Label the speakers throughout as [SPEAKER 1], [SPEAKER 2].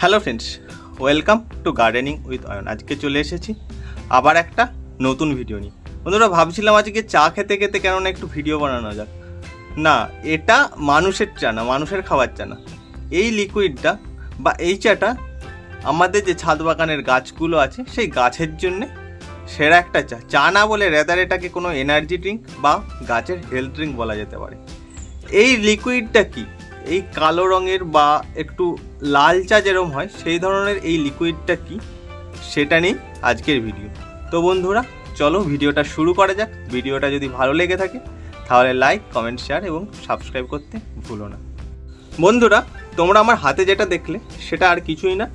[SPEAKER 1] Hello friends welcome to gardening with Ayan আজকে চলে এসেছি আবার একটা নতুন ভিডিও নিয়ে। বন্ধুরা, ভাবছিলাম আজকে চা খেতে খেতে কেননা একটু ভিডিও বানানো যাক। না, এটা মানুষের চা না, মানুষের খাবার চা না। এই লিকুইডটা বা এই চাটা আমাদের যে ছাদ বাগানের গাছগুলো আছে, সেই গাছের জন্যে সেরা একটা চা। চা না বলে রেদার এটাকে কোনো এনার্জি ড্রিঙ্ক বা গাছের হেলথ ড্রিঙ্ক বলা যেতে পারে। এই লিকুইডটা কি? এই কালো রঙের বা একটু লাল চা যেরকম হয়, সেই ধরনের এই লিকুইডটা কি? সেটা নিয়ে আজকের ভিডিও তো বন্ধুরা, চলো ভিডিওটা শুরু করা যাক। ভিডিওটা যদি ভালো লেগে থাকে, তাহলে লাইক কমেন্ট শেয়ার এবং সাবস্ক্রাইব করতে ভুলো না। বন্ধুরা, তোমরা আমার হাতে যেটা দেখলে, সেটা আর কিছুই না।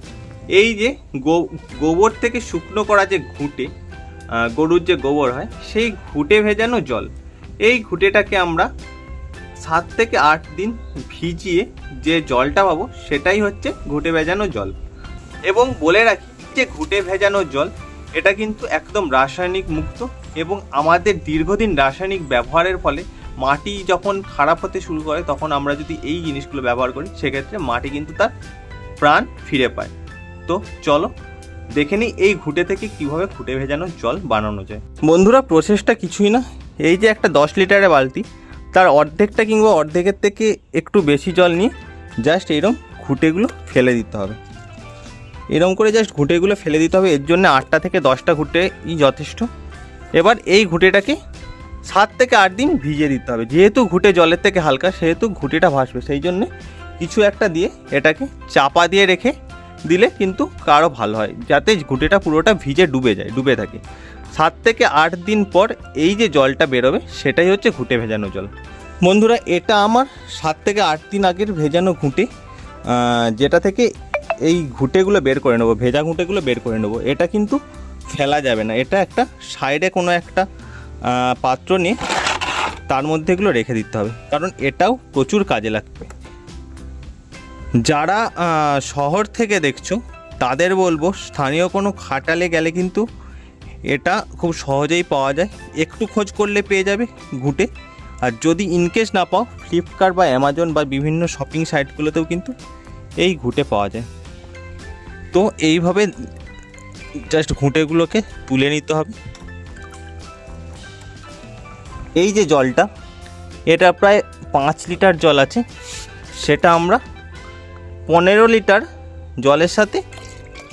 [SPEAKER 1] এই যে গোবর থেকে শুকনো করা যে ঘুঁটে গরুর যে গোবর হয়, সেই ঘুঁটে ভেজানো জল। এই ঘুঁটেটাকে আমরা সাত থেকে আট দিন ভিজিয়ে যে জলটা পাবো, সেটাই হচ্ছে ঘুঁটে ভেজানো জল। এবং বলে রাখি যে ঘুঁটে ভেজানো জল, এটা কিন্তু একদম রাসায়নিক মুক্ত এবং আমাদের দীর্ঘদিন রাসায়নিক ব্যবহারের ফলে মাটি যখন খারাপ হতে শুরু করে, তখন আমরা যদি এই জিনিসগুলো ব্যবহার করি, সেক্ষেত্রে মাটি কিন্তু তার প্রাণ ফিরে পায়। তো চলো, দেখে নিই এই ঘুঁটে থেকে কীভাবে ঘুঁটে ভেজানো জল বানানো যায়। বন্ধুরা প্রসেসটা কিছুই না। এই যে একটা দশ লিটারের বালতি তার অর্ধেকটা কিংবা অর্ধেকের থেকে একটু বেশি জল নিয়ে জাস্ট এরকম ঘুঁটেগুলো ফেলে দিতে হবে। এরকম করে জাস্ট ঘুঁটেগুলো ফেলে দিতে হবে। এর জন্য আটটা থেকে দশটা ঘুঁটেই যথেষ্ট। এবার এই ঘুঁটেটাকে সাত থেকে আট দিন ভিজিয়ে দিতে হবে। যেহেতু ঘুঁটে জলের থেকে হালকা, সেহেতু ঘুঁটেটা ভাসবে। সেই জন্যে কিছু একটা দিয়ে এটাকে চাপা দিয়ে রেখে দিলে কিন্তু কারও ভালো হয়। যাতে ঘুঁটেটা পুরোটা ভিজে ডুবে যায়, ডুবে থাকে। সাত থেকে আট দিন পর এই যে জলটা বেরোবে, সেটাই হচ্ছে ঘুঁটে ভেজানো জল। বন্ধুরা, এটা আমার সাত থেকে আট দিন আগের ভেজানো ঘুঁটে। যেটা থেকে এই ঘুঁটেগুলো বের করে নেব, ভেজা ঘুঁটেগুলো বের করে নেব, এটা কিন্তু ফেলা যাবে না। এটা একটা সাইডে কোনো একটা পাত্র নিয়ে তার মধ্যে এগুলো রেখে দিতে হবে, কারণ এটাও প্রচুর কাজে লাগবে। যারা শহর থেকে দেখছ, তাদের বলব, স্থানীয় কোনো খাটালে গেলে কিন্তু এটা খুব সহজেই পাওয়া যায়। একটু খোঁজ করলে পেয়ে যাবে ঘুঁটে। আর যদি ইনকেস না পাও ফ্লিপকার্ট বা অ্যামাজন বা বিভিন্ন শপিং সাইটগুলোতেও কিন্তু এই ঘুঁটে পাওয়া যায়। তো এইভাবে জাস্ট ঘুঁটেগুলোকে তুলে নিতে হবে। এই যে জলটা, এটা প্রায় পাঁচ লিটার জল আছে। সেটা আমরা পনেরো লিটার জলের সাথে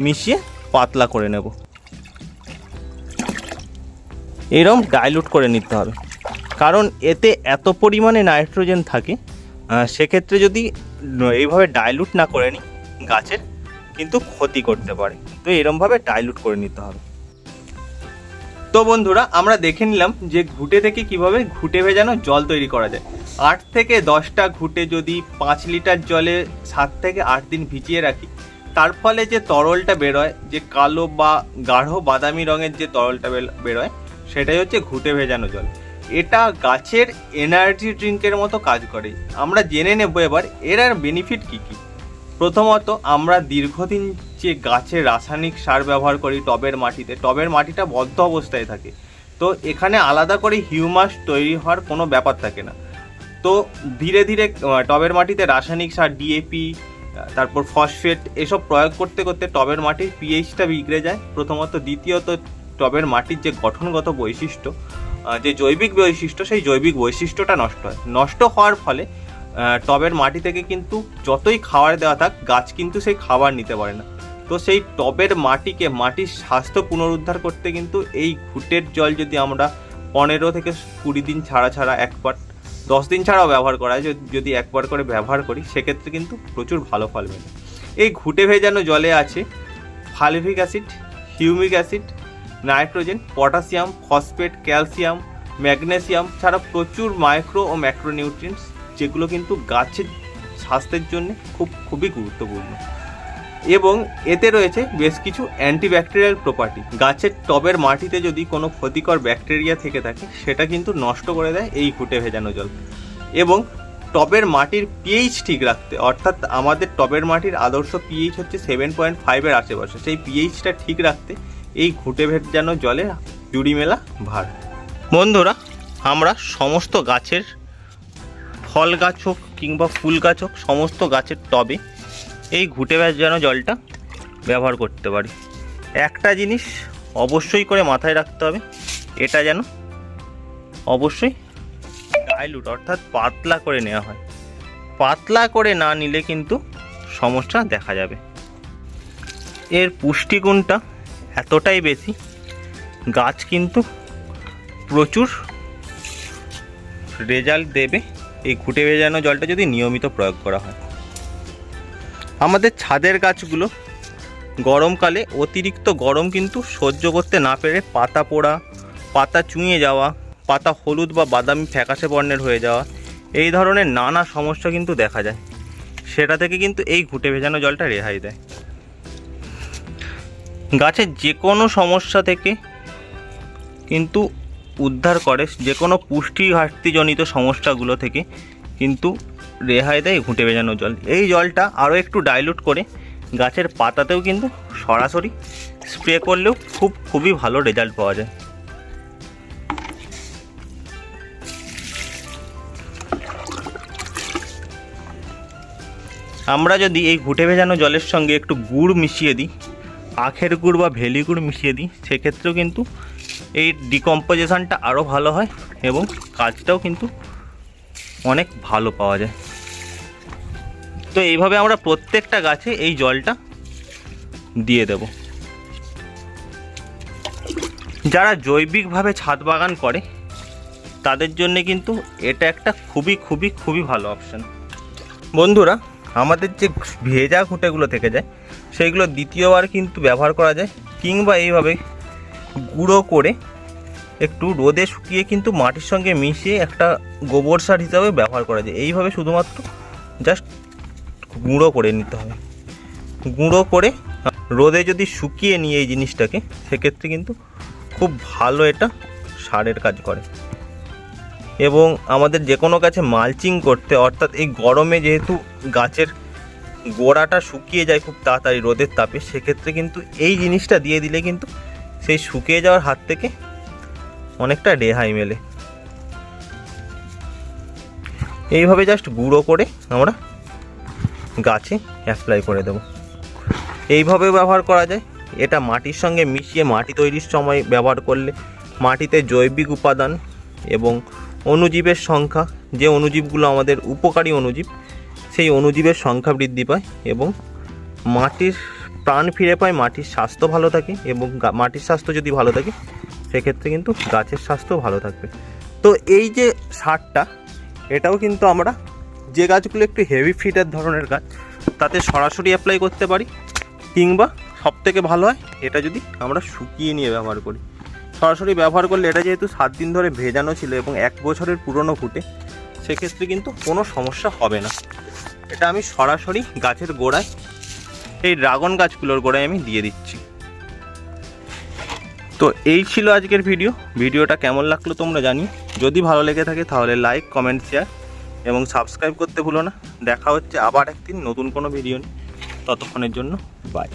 [SPEAKER 1] মিশিয়ে পাতলা করে নেব। এরম ডাইলুট করে নিতে হবে। কারণ এতে এত পরিমাণে নাইট্রোজেন থাকে সেক্ষেত্রে যদি এইভাবে ডাইলুট না করে নিই গাছের, কিন্তু ক্ষতি করতে পারে। তো এরমভাবে ডাইলুট করে নিতে হবে। তো বন্ধুরা, আমরা দেখে নিলাম যে ঘুঁটে থেকে কীভাবে ঘুঁটে ভেজানো জল তৈরি করা যায়। আট থেকে দশটা ঘুঁটে যদি পাঁচ লিটার জলে সাত থেকে আট দিন ভিজিয়ে রাখি, তার ফলে যে তরলটা বেরোয়, যে কালো বা গাঢ় বাদামি রঙের যে তরলটা বেরোয় সেটাই হচ্ছে ঘুঁটে ভেজানো জল। এটা গাছের এনার্জি ড্রিঙ্কের মতো কাজ করে। আমরা জেনে নেব এবার এর আর বেনিফিট কী কী। প্রথমত, আমরা দীর্ঘদিন যে গাছে রাসায়নিক সার ব্যবহার করি টবের মাটিতে, টবের মাটিটা বদ্ধ অবস্থায় থাকে। তো এখানে আলাদা করে হিউমাস তৈরি হওয়ার কোনো ব্যাপার থাকে না। তো ধীরে ধীরে টবের মাটিতে রাসায়নিক সার ডিএপি তারপর ফসফেট এসব প্রয়োগ করতে করতে টবের মাটির পিএইচটা বিগড়ে যায়। প্রথমত, দ্বিতীয়ত টবের মাটির যে গঠনগত বৈশিষ্ট্য যে জৈবিক বৈশিষ্ট্য, সেই জৈবিক বৈশিষ্ট্যটা নষ্ট হয়। নষ্ট হওয়ার ফলে টবের মাটি থেকে কিন্তু যতই খাবার দেওয়া থাক, গাছ কিন্তু সেই খাবার নিতে পারে না। তো সেই টবের মাটিকে, মাটির স্বাস্থ্য পুনরুদ্ধার করতে কিন্তু এই ঘুটের জল যদি আমরা পনেরো থেকে কুড়ি দিন ছাড়া ছাড়া একবার দশ দিন ছাড়াও ব্যবহার করা হয়, যদি- একবার করে ব্যবহার করি, সেক্ষেত্রে কিন্তু প্রচুর ভালো ফল মেলে। এই ঘুটে ভেজানো জলে আছে fulvic acid, humic acid nitrogen, potassium, phosphate, calcium, magnesium ছাড়া প্রচুর মাইক্রো ও ম্যাক্রোনিউট্রিয়েন্টস, যেগুলো কিন্তু গাছের স্বাস্থ্যের জন্য খুব, খুবই গুরুত্বপূর্ণ। এবং এতে রয়েছে বেশ কিছু অ্যান্টিব্যাকটেরিয়াল প্রপার্টি গাছের টবের মাটিতে যদি কোনো ক্ষতিকর ব্যাকটেরিয়া থেকে থাকে, সেটা কিন্তু নষ্ট করে দেয় এই ঘুটে ভেজানো জল। এবং টবের মাটির পিএইচ ঠিক রাখতে, অর্থাৎ আমাদের টবের মাটির আদর্শ পিএইচ হচ্ছে সেভেন পয়েন্ট ফাইভের আশেপাশে। সেই পিএইচটা ঠিক রাখতে এই ঘুটে ভেজানো জলে জুড়ি মেলা ভার। বন্ধুরা, আমরা সমস্ত গাছের ফল গাছ হোক কিংবা ফুল গাছ হোক, সমস্ত গাছের টবে এই ঘুটে ভেজানো জলটা ব্যবহার করতে পারি। একটা জিনিস অবশ্যই করে মাথায় রাখতে হবে, এটা যেন অবশ্যই ডাইলুট অর্থাৎ পাতলা করে নেওয়া হয়। পাতলা করে না নিলে কিন্তু সমস্যা দেখা যাবে। এর পুষ্টিগুণটা এতটাই বেশি। গাছ কিন্তু প্রচুর রেজাল্ট দেবে। এই ঘুটে ভেজানো জলটা যদি নিয়মিত প্রয়োগ করা হয়। আমাদের ছাদের গাছগুলো গরমকালে অতিরিক্ত গরম কিন্তু সহ্য করতে না পেরে পাতা পোড়া, পাতা চুঁয়ে যাওয়া, পাতা হলুদ বা বাদামি ফ্যাকাশে বর্ণের হয়ে যাওয়া, এই ধরনের নানা সমস্যা কিন্তু দেখা যায়। সেটা থেকে কিন্তু এই ঘুটে ভেজানো জলটা রেহাই দেয়। গাছের যে কোনো সমস্যা থেকে কিন্তু উদ্ধার করে যে কোনো পুষ্টি ঘাটতিজনিত সমস্যাগুলো থেকে কিন্তু রেহাই দেয় ঘুঁটে ভেজানো জল। এই জলটা আরও একটু ডাইলুট করে গাছের পাতাতেও কিন্তু সরাসরি স্প্রে করলেও খুব, খুবই ভালো রেজাল্ট পাওয়া যায়। আমরা যদি এই ঘুঁটে ভেজানো জলের সঙ্গে একটু গুড় মিশিয়ে দিই আখের গুড় বা ভেলি গুড় মিশিয়ে দিই। সেক্ষেত্রেও কিন্তু এই ডিকম্পোজিশানটা আরও ভালো হয় এবং কাজটাও কিন্তু অনেক ভালো পাওয়া যায়। তো এইভাবে আমরা প্রত্যেকটা গাছে এই জলটা দিয়ে দেব। যারা জৈবিকভাবে ছাদ বাগান করে, তাদের জন্য কিন্তু এটা একটা খুবই খুবই খুবই ভালো অপশান বন্ধুরা, আমাদের যে ভেজা ঘুঁটেগুলো থেকে যায় সেইগুলো দ্বিতীয়বার কিন্তু ব্যবহার করা যায়, কিংবা এইভাবে গুঁড়ো করে একটু রোদে শুকিয়ে কিন্তু মাটির সঙ্গে মিশিয়ে একটা গোবর সার হিসাবে ব্যবহার করা যায়। এইভাবে শুধুমাত্র জাস্ট গুঁড়ো করে নিতে হবে। গুঁড়ো করে রোদে যদি শুকিয়ে নিই এই জিনিসটাকে, সেক্ষেত্রে কিন্তু খুব ভালো এটা সারের কাজ করে। এবং আমাদের যে কোনো গাছে মালচিং করতে, অর্থাৎ এই গরমে যেহেতু গাছের গোড়াটা শুকিয়ে যায় খুব তাড়াতাড়ি রোদের তাপে, সেক্ষেত্রে কিন্তু এই জিনিসটা দিয়ে দিলে কিন্তু সেই শুকিয়ে যাওয়ার হাত থেকে অনেকটা রেহাই মেলে। এইভাবে জাস্ট গুঁড়ো করে আমরা গাছে অ্যাপ্লাই করে দেব। এইভাবে ব্যবহার করা যায়। এটা মাটির সঙ্গে মিশিয়ে মাটি তৈরির সময় ব্যবহার করলে মাটিতে জৈবিক উপাদান এবং অণুজীবের সংখ্যা, যে অণুজীবগুলো আমাদের উপকারী অণুজীব সেই অণুজীবের সংখ্যা বৃদ্ধি পায় এবং মাটির প্রাণ ফিরে পায়, মাটির স্বাস্থ্য ভালো থাকে এবং মাটির স্বাস্থ্য যদি ভালো থাকে, সেক্ষেত্রে কিন্তু গাছের স্বাস্থ্য ভালো থাকবে। তো এই যে সারটা, এটাও কিন্তু আমরা যে গাছগুলো একটু হেভি ফিটের ধরনের গাছ, তাতে সরাসরি অ্যাপ্লাই করতে পারি কিংবা সব থেকে ভালো হয়, এটা যদি আমরা শুকিয়ে নিয়ে ব্যবহার করি। সরাসরি ব্যবহার করলে এটা যেহেতু সাত দিন ধরে ভেজানো ছিল এবং এক বছরের পুরনো ফুটে, সেক্ষেত্রে কিন্তু কোনো সমস্যা হবে না। এটা আমি সরাসরি গাছের গোড়ায়, এই ড্রাগন গাছগুলোর গোড়ায় আমি দিয়ে দিচ্ছি। তো এই ছিল আজকের ভিডিও। ভিডিওটা কেমন লাগল তোমরা জানি যদি ভালো লেগে থাকে তাহলে লাইক, কমেন্ট, শেয়ার এবং সাবস্ক্রাইব করতে ভুলো না। দেখা হচ্ছে আবার একদিন নতুন কোনো ভিডিও নিয়ে। ততক্ষণের জন্য বাই